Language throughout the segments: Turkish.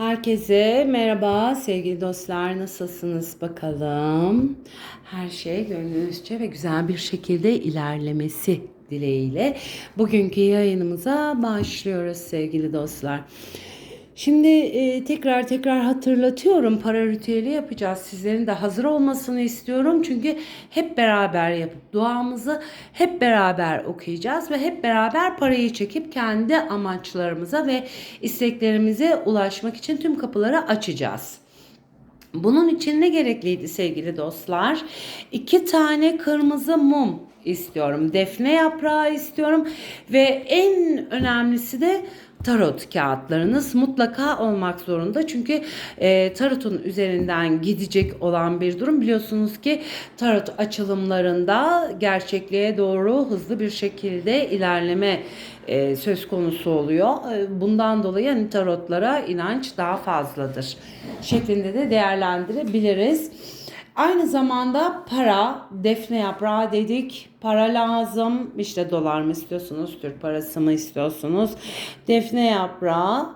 Herkese merhaba sevgili dostlar nasılsınız bakalım. Her şey gönlünüzce ve güzel bir şekilde ilerlemesi dileğiyle bugünkü yayınımıza başlıyoruz sevgili dostlar. Şimdi e, tekrar tekrar hatırlatıyorum para ritüeli yapacağız. Sizlerin de hazır olmasını istiyorum. Çünkü hep beraber yapıp duamızı hep beraber okuyacağız ve hep beraber parayı çekip kendi amaçlarımıza ve isteklerimize ulaşmak için tüm kapıları açacağız. Bunun için ne gerekliydi sevgili dostlar? İki tane kırmızı mum istiyorum. Defne yaprağı istiyorum ve en önemlisi de tarot kağıtlarınız mutlaka olmak zorunda. Çünkü e, tarotun üzerinden gidecek olan bir durum. Biliyorsunuz ki tarot açılımlarında gerçekliğe doğru hızlı bir şekilde ilerleme e, söz konusu oluyor. E, bundan dolayı hani tarotlara inanç daha fazladır şeklinde de değerlendirebiliriz. Aynı zamanda para, defne yaprağı dedik. Para lazım. İşte dolar mı istiyorsunuz, Türk parası mı istiyorsunuz? Defne yaprağı,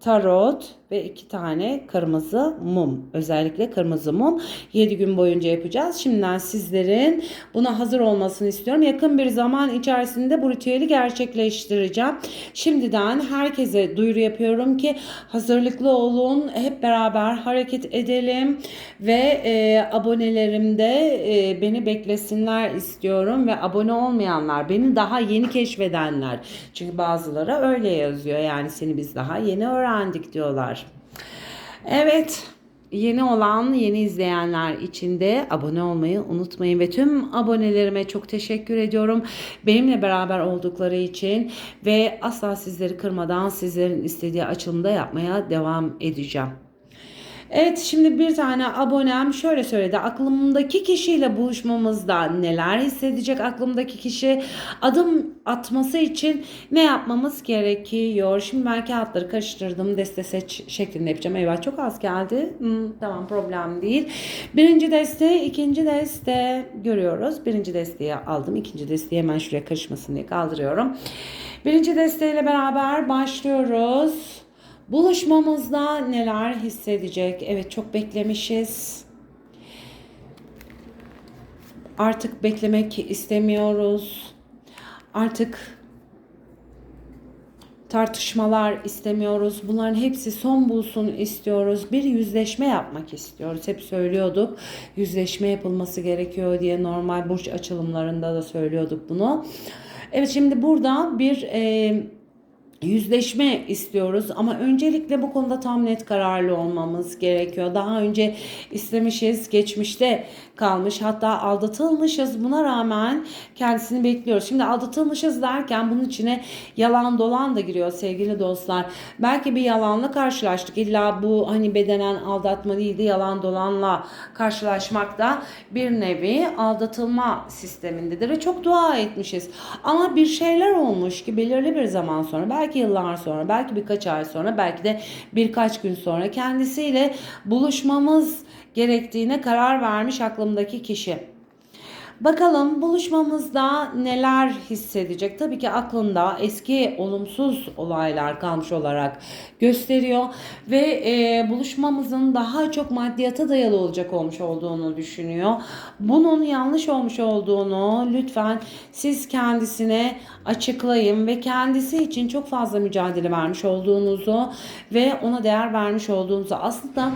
tarot ve iki tane kırmızı mum. Özellikle kırmızı mum 7 gün boyunca yapacağız. Şimdiden sizlerin buna hazır olmasını istiyorum. Yakın bir zaman içerisinde bu ritüeli gerçekleştireceğim. Şimdiden herkese duyuru yapıyorum ki hazırlıklı olun. Hep beraber hareket edelim ve e, abonelerim de e, beni beklesinler istiyorum ve abone olmayanlar, beni daha yeni keşfedenler. Çünkü bazıları öyle yazıyor. Yani seni biz daha yeni öğrendik diyorlar. Evet. Yeni olan, yeni izleyenler için de abone olmayı unutmayın ve tüm abonelerime çok teşekkür ediyorum. Benimle beraber oldukları için ve asla sizleri kırmadan sizlerin istediği açılımda yapmaya devam edeceğim. Evet şimdi bir tane abonem şöyle söyledi. Aklımdaki kişiyle buluşmamızda neler hissedecek aklımdaki kişi? Adım atması için ne yapmamız gerekiyor? Şimdi ben kağıtları karıştırdım. Deste seç şeklinde yapacağım. Eyvah çok az geldi. Hmm, tamam problem değil. Birinci deste, ikinci deste görüyoruz. Birinci desteği aldım. ikinci desteği hemen şuraya karışmasın diye kaldırıyorum. Birinci desteğiyle beraber başlıyoruz. Buluşmamızda neler hissedecek? Evet çok beklemişiz. Artık beklemek istemiyoruz. Artık tartışmalar istemiyoruz. Bunların hepsi son bulsun istiyoruz. Bir yüzleşme yapmak istiyoruz. Hep söylüyorduk. Yüzleşme yapılması gerekiyor diye normal burç açılımlarında da söylüyorduk bunu. Evet şimdi burada bir e, yüzleşme istiyoruz ama öncelikle bu konuda tam net kararlı olmamız gerekiyor. Daha önce istemişiz, geçmişte kalmış hatta aldatılmışız. Buna rağmen kendisini bekliyoruz. Şimdi aldatılmışız derken bunun içine yalan dolan da giriyor sevgili dostlar. Belki bir yalanla karşılaştık. İlla bu hani bedenen aldatma değildi yalan dolanla karşılaşmak da bir nevi aldatılma sistemindedir ve çok dua etmişiz. Ama bir şeyler olmuş ki belirli bir zaman sonra belki yıllar sonra belki birkaç ay sonra belki de birkaç gün sonra kendisiyle buluşmamız gerektiğine karar vermiş aklımdaki kişi. Bakalım buluşmamızda neler hissedecek? Tabii ki aklında eski olumsuz olaylar kalmış olarak gösteriyor ve e, buluşmamızın daha çok maddiyata dayalı olacak olmuş olduğunu düşünüyor. Bunun yanlış olmuş olduğunu lütfen siz kendisine açıklayın ve kendisi için çok fazla mücadele vermiş olduğunuzu ve ona değer vermiş olduğunuzu aslında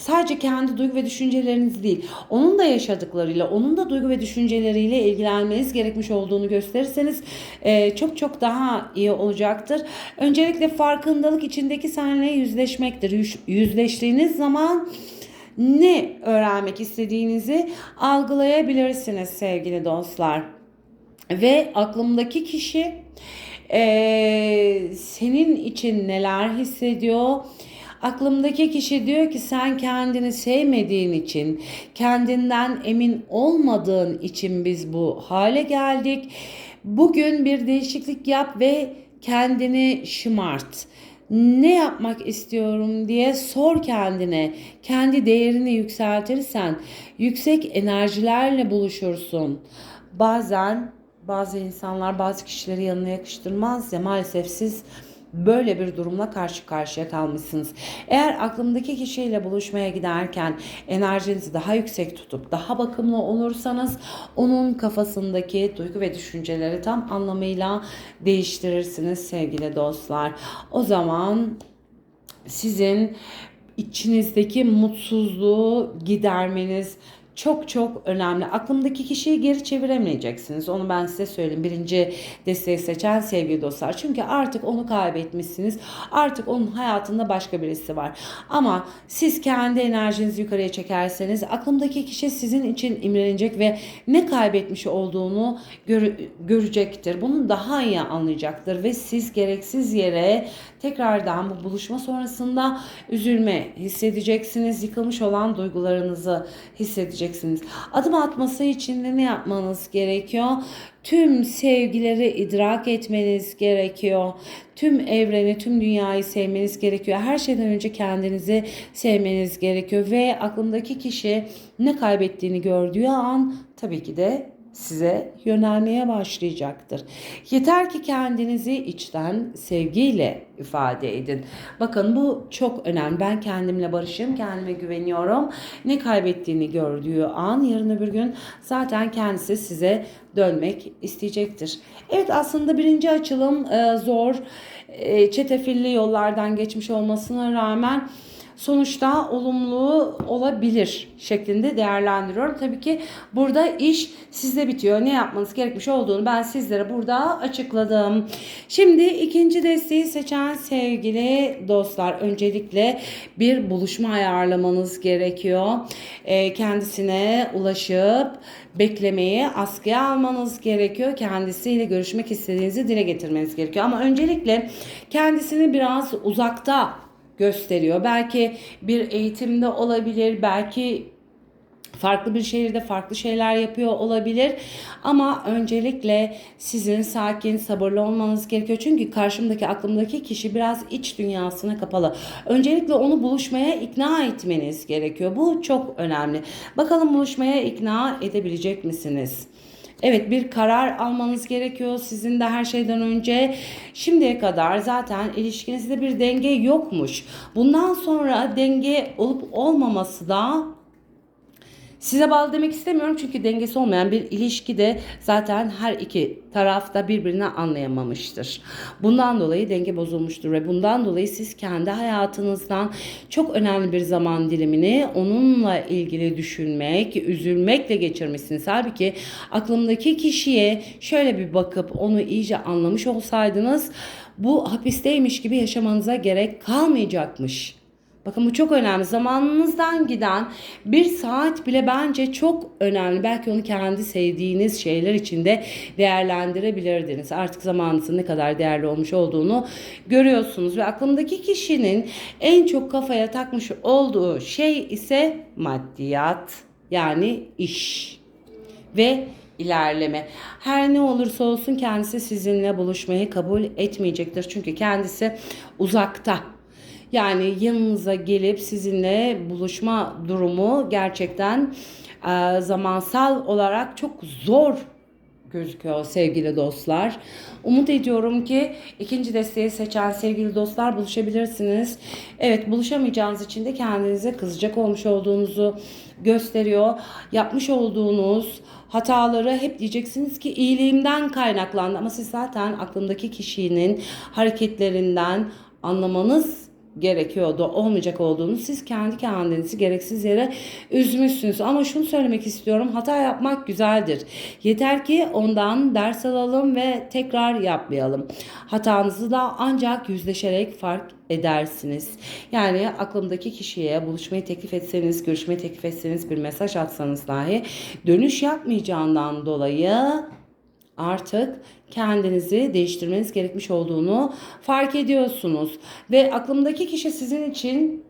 sadece kendi duygu ve düşünceleriniz değil, onun da yaşadıklarıyla, onun da duygu ve düşünceleriyle ilgilenmeniz gerekmiş olduğunu gösterirseniz e, çok çok daha iyi olacaktır. Öncelikle farkındalık içindeki senle yüzleşmektir. Yüz, yüzleştiğiniz zaman ne öğrenmek istediğinizi algılayabilirsiniz sevgili dostlar. Ve aklımdaki kişi e, senin için neler hissediyor? Aklımdaki kişi diyor ki sen kendini sevmediğin için, kendinden emin olmadığın için biz bu hale geldik. Bugün bir değişiklik yap ve kendini şımart. Ne yapmak istiyorum diye sor kendine. Kendi değerini yükseltirsen yüksek enerjilerle buluşursun. Bazen bazı insanlar bazı kişileri yanına yakıştırmaz ya maalesef siz böyle bir durumla karşı karşıya kalmışsınız. Eğer aklımdaki kişiyle buluşmaya giderken enerjinizi daha yüksek tutup daha bakımlı olursanız onun kafasındaki duygu ve düşünceleri tam anlamıyla değiştirirsiniz sevgili dostlar. O zaman sizin içinizdeki mutsuzluğu gidermeniz çok çok önemli. Aklımdaki kişiyi geri çeviremeyeceksiniz. Onu ben size söyleyeyim. Birinci desteği seçen sevgili dostlar. Çünkü artık onu kaybetmişsiniz. Artık onun hayatında başka birisi var. Ama siz kendi enerjinizi yukarıya çekerseniz aklımdaki kişi sizin için imrenecek ve ne kaybetmiş olduğunu gör- görecektir. Bunu daha iyi anlayacaktır ve siz gereksiz yere tekrardan bu buluşma sonrasında üzülme hissedeceksiniz. Yıkılmış olan duygularınızı hissedeceksiniz. Adım atması için de ne yapmanız gerekiyor? Tüm sevgileri idrak etmeniz gerekiyor. Tüm evreni, tüm dünyayı sevmeniz gerekiyor. Her şeyden önce kendinizi sevmeniz gerekiyor ve aklındaki kişi ne kaybettiğini gördüğü an tabii ki de size yönelmeye başlayacaktır. Yeter ki kendinizi içten sevgiyle ifade edin. Bakın bu çok önemli. Ben kendimle barışım, kendime güveniyorum. Ne kaybettiğini gördüğü an yarın öbür gün zaten kendisi size dönmek isteyecektir. Evet aslında birinci açılım e, zor, e, çetrefilli yollardan geçmiş olmasına rağmen sonuçta olumlu olabilir şeklinde değerlendiriyorum. Tabii ki burada iş sizde bitiyor. Ne yapmanız gerekmiş olduğunu ben sizlere burada açıkladım. Şimdi ikinci desteği seçen sevgili dostlar öncelikle bir buluşma ayarlamanız gerekiyor. Ee, kendisine ulaşıp beklemeyi askıya almanız gerekiyor. Kendisiyle görüşmek istediğinizi dile getirmeniz gerekiyor. Ama öncelikle kendisini biraz uzakta gösteriyor. Belki bir eğitimde olabilir, belki farklı bir şehirde farklı şeyler yapıyor olabilir. Ama öncelikle sizin sakin, sabırlı olmanız gerekiyor. Çünkü karşımdaki, aklımdaki kişi biraz iç dünyasına kapalı. Öncelikle onu buluşmaya ikna etmeniz gerekiyor. Bu çok önemli. Bakalım buluşmaya ikna edebilecek misiniz? Evet bir karar almanız gerekiyor sizin de her şeyden önce. Şimdiye kadar zaten ilişkinizde bir denge yokmuş. Bundan sonra denge olup olmaması da Size bağlı demek istemiyorum çünkü dengesi olmayan bir ilişkide zaten her iki taraf da birbirini anlayamamıştır. Bundan dolayı denge bozulmuştur ve bundan dolayı siz kendi hayatınızdan çok önemli bir zaman dilimini onunla ilgili düşünmek, üzülmekle geçirmişsiniz. Halbuki aklımdaki kişiye şöyle bir bakıp onu iyice anlamış olsaydınız bu hapisteymiş gibi yaşamanıza gerek kalmayacakmış. Bakın bu çok önemli. Zamanınızdan giden bir saat bile bence çok önemli. Belki onu kendi sevdiğiniz şeyler içinde değerlendirebilirdiniz. Artık zamanınızın ne kadar değerli olmuş olduğunu görüyorsunuz. Ve aklımdaki kişinin en çok kafaya takmış olduğu şey ise maddiyat. Yani iş. Ve ilerleme. Her ne olursa olsun kendisi sizinle buluşmayı kabul etmeyecektir. Çünkü kendisi uzakta. Yani yanınıza gelip sizinle buluşma durumu gerçekten e, zamansal olarak çok zor gözüküyor sevgili dostlar. Umut ediyorum ki ikinci desteği seçen sevgili dostlar buluşabilirsiniz. Evet buluşamayacağınız için de kendinize kızacak olmuş olduğunuzu gösteriyor. Yapmış olduğunuz hataları hep diyeceksiniz ki iyiliğimden kaynaklandı ama siz zaten aklındaki kişinin hareketlerinden anlamanız gerekiyordu olmayacak olduğunu siz kendi kendinizi gereksiz yere üzmüşsünüz. Ama şunu söylemek istiyorum hata yapmak güzeldir. Yeter ki ondan ders alalım ve tekrar yapmayalım. Hatanızı da ancak yüzleşerek fark edersiniz. Yani aklımdaki kişiye buluşmayı teklif etseniz, görüşmeyi teklif etseniz, bir mesaj atsanız dahi dönüş yapmayacağından dolayı artık kendinizi değiştirmeniz gerekmiş olduğunu fark ediyorsunuz. Ve aklımdaki kişi sizin için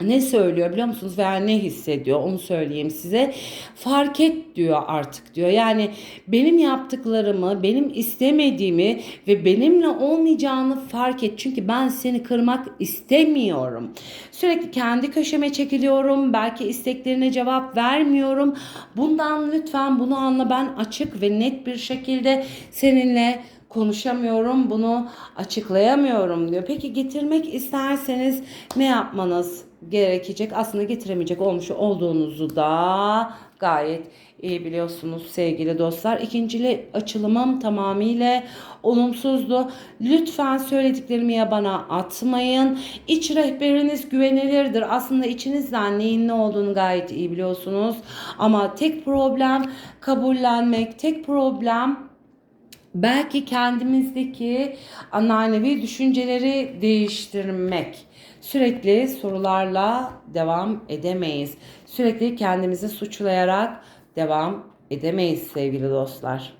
ne söylüyor biliyor musunuz veya ne hissediyor onu söyleyeyim size. Fark et diyor artık diyor. Yani benim yaptıklarımı, benim istemediğimi ve benimle olmayacağını fark et. Çünkü ben seni kırmak istemiyorum. Sürekli kendi köşeme çekiliyorum. Belki isteklerine cevap vermiyorum. Bundan lütfen bunu anla. Ben açık ve net bir şekilde seninle konuşamıyorum, bunu açıklayamıyorum diyor. Peki getirmek isterseniz ne yapmanız gerekecek? Aslında getiremeyecek olmuş olduğunuzu da gayet iyi biliyorsunuz sevgili dostlar. İkincili açılımım tamamıyla olumsuzdu. Lütfen söylediklerimi yabana atmayın. İç rehberiniz güvenilirdir. Aslında içinizden neyin ne olduğunu gayet iyi biliyorsunuz. Ama tek problem kabullenmek, tek problem belki kendimizdeki manevi düşünceleri değiştirmek. Sürekli sorularla devam edemeyiz. Sürekli kendimizi suçlayarak devam edemeyiz sevgili dostlar.